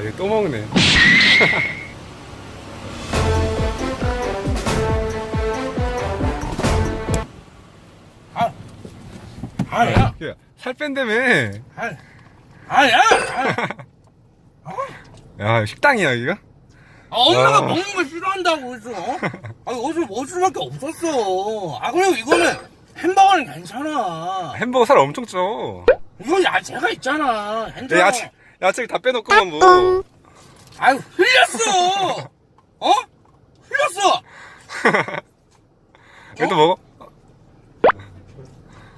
아, 이거 또 먹네. 아, 아, 야, 야, 살 뺀다며. 아, 아, 야, 아, 야, 식당이야, 여기가? 아, 엄마가 와. 먹는 걸 싫어한다고 해서, 어? 아, 어제 어제밖에 없었어. 아, 그리고 이거는 햄버거는 괜찮아. 햄버거 살 엄청 쪄. 이건 야채가 있잖아. 야. 야채, 야채 다 빼놓고만 뭐. 아유, 흘렸어. 어? 흘렸어. 이것도 먹어?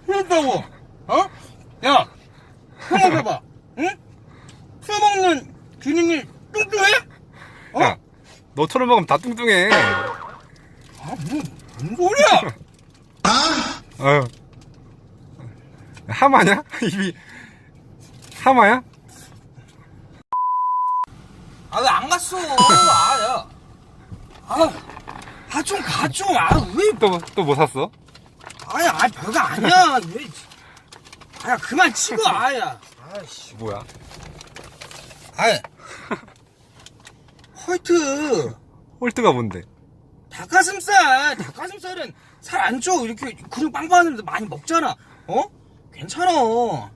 흘렸다고. 어? 야, 생각해봐. 응? 술 먹는 기능이 뚱뚱해? 어? 야, 너처럼 먹으면 다 뚱뚱해. 아, 뭐, 뭔 소리야? 아유. 하마냐? 입이, 하마야? 아, 왜 안 갔어? 아, 야. 아, 아, 좀 가, 좀. 아, 왜. 또, 또 뭐 샀어? 아야, 아, 별거 아니야. 왜. 아야, 그만 치고, 아야. 아이씨. 뭐야? 아야. 화이트. 홀트가 뭔데? 닭가슴살. 닭가슴살은 살 안 쪄. 이렇게 근육 빵빵한데 많이 먹잖아. 어? 괜찮아.